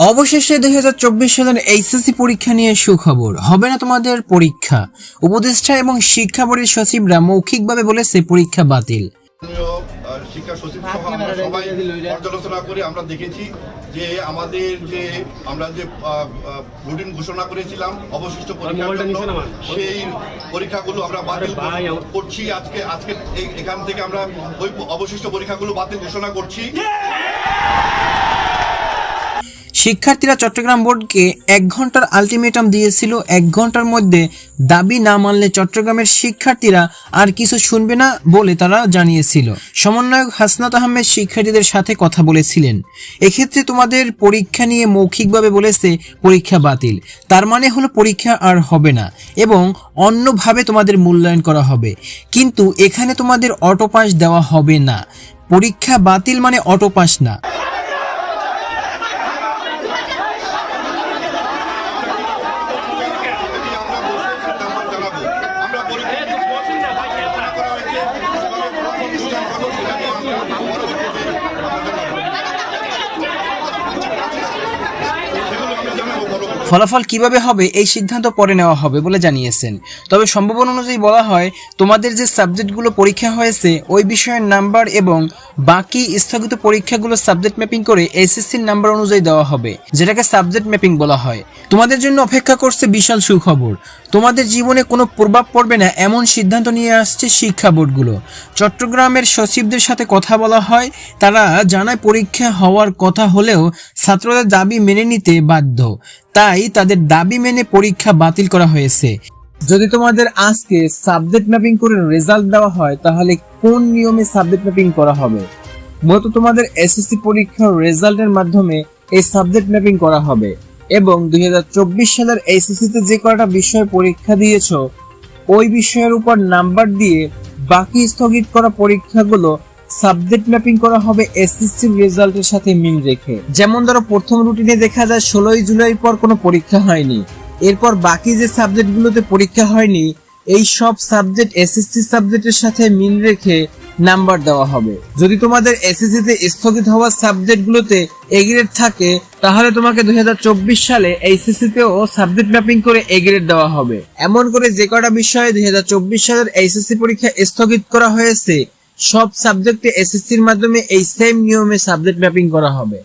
অবশেষে দুই সালের এইচএসসি পরীক্ষা নিয়ে সুখবর। হবে না তোমাদের পরীক্ষা। উপদেষ্টা এবং শিক্ষা বোর্ডের সচিবরা মৌখিকভাবে বলেছে পরীক্ষা বাতিল। শিক্ষা সচিব সহ আমরা সবাই পর্যালোচনা করে আমরা দেখেছি যে আমাদের যে আমরা যে রুটিন ঘোষণা করেছিলাম অবশিষ্ট পরীক্ষার জন্য সেই পরীক্ষাগুলো আমরা বাতিল করছি আজকে আজকে এখান থেকে আমরা ওই অবশিষ্ট পরীক্ষাগুলো বাতিল ঘোষণা করছি। শিক্ষার্থীরা চট্টগ্রাম বোর্ডকে এক ঘণ্টার আলটিমেটাম দিয়েছিল। এক ঘণ্টার মধ্যে দাবি না মানলে চট্টগ্রামের শিক্ষার্থীরা আর কিছু শুনবে না বলে তারা জানিয়েছিল। সমন্বয়ক হাসনাত আহমেদ শিক্ষার্থীদের সাথে কথা বলেছিলেন। এক্ষেত্রে তোমাদের পরীক্ষা নিয়ে মৌখিকভাবে বলেছে, পরীক্ষা বাতিল। তার মানে হলো পরীক্ষা আর হবে না এবং অন্যভাবে তোমাদের মূল্যায়ন করা হবে। কিন্তু এখানে তোমাদের অটো পাস দেওয়া হবে না। পরীক্ষা বাতিল মানে অটো পাস না এটি আমরা বসে সিদ্ধান্ত জানাব আমরা পরীক্ষা ঘোষণা করা হয়েছে কীভাবে ফলাফল মূল্যায়ন করব সেটা নিয়ে আমরা পরবর্তীতে আমরা জানাব সেগুলো আমরা জানাব পরবর্তীতে ফলাফল কীভাবে হবে, এই সিদ্ধান্ত পরে নেওয়া হবে বলে জানিয়েছেন। তবে সম্ভাবনা অনুযায়ী বলা হয়, তোমাদের যে সাবজেক্টগুলো পরীক্ষা হয়েছে, ওই বিষয়ের নাম্বার এবং বাকি স্থগিত পরীক্ষাগুলো সাবজেক্ট ম্যাপিং করে এসএসসির নাম্বার অনুযায়ী দেওয়া হবে, যেটাকে সাবজেক্ট ম্যাপিং বলা হয়। তোমাদের জন্য অপেক্ষা করছে বিশাল সুখবর। তোমাদের জীবনে কোনো প্রভাব পড়বে না এমন সিদ্ধান্ত নিয়ে আসছে শিক্ষা বোর্ডগুলো। চট্টগ্রামের সচিবদের সাথে কথা বলা হয়, তারা জানায় পরীক্ষা হওয়ার কথা হলেও ছাত্রদের দাবি মেনে নিতে বাধ্য। তাই তাদের দাবি মেনে পরীক্ষা বাতিল করা হয়েছে। যদি তোমাদের আজকে সাবজেক্ট ম্যাপিং করে রেজাল্ট দেওয়া হয়, তাহলে কোন নিয়মে সাবজেক্ট ম্যাপিং করা হবে? মূলত তোমাদের এসএসসি পরীক্ষার রেজাল্টের মাধ্যমে এই সাবজেক্ট ম্যাপিং করা হবে এবং দু হাজার চব্বিশ সালের এসএসসি তে যে কয়টা বিষয় পরীক্ষা দিয়েছ, ওই বিষয়ের উপর নাম্বার দিয়ে বাকি স্থগিত করা পরীক্ষাগুলো সাবজেক্ট ম্যাপিং করা হবে এসএসসি রেজাল্টের সাথে মিল রেখে। যেমন ধরো, প্রথম রুটিনে দেখা যায় ষোলোই জুলাই পর কোনো পরীক্ষা হয়নি। এরপর বাকি যে সাবজেক্টগুলোতে পরীক্ষা হয়নি এই সব সাবজেক্ট এসএসসি সাবজেক্টের সাথে মিল রেখে নাম্বার দেওয়া হবে। যদি তোমাদের এসএসসি তে স্থগিত হওয়া সাবজেক্টগুলোতে এ গ্রেড থাকে, তাহলে তোমাকে দুই হাজার চব্বিশ সালে এইচএসসি তেও সাবজেক্ট ম্যাপিং করে এ গ্রেড দেওয়া হবে। এমন করে যে কটা বিষয়ে দুই হাজার চব্বিশ সালের এইচএসসি পরীক্ষা স্থগিত করা হয়েছে, সব সাবজেক্টে এসএসসি এসএসসির মাধ্যমে এই সেম নিয়মে সাবজেক্ট ম্যাপিং করা হবে।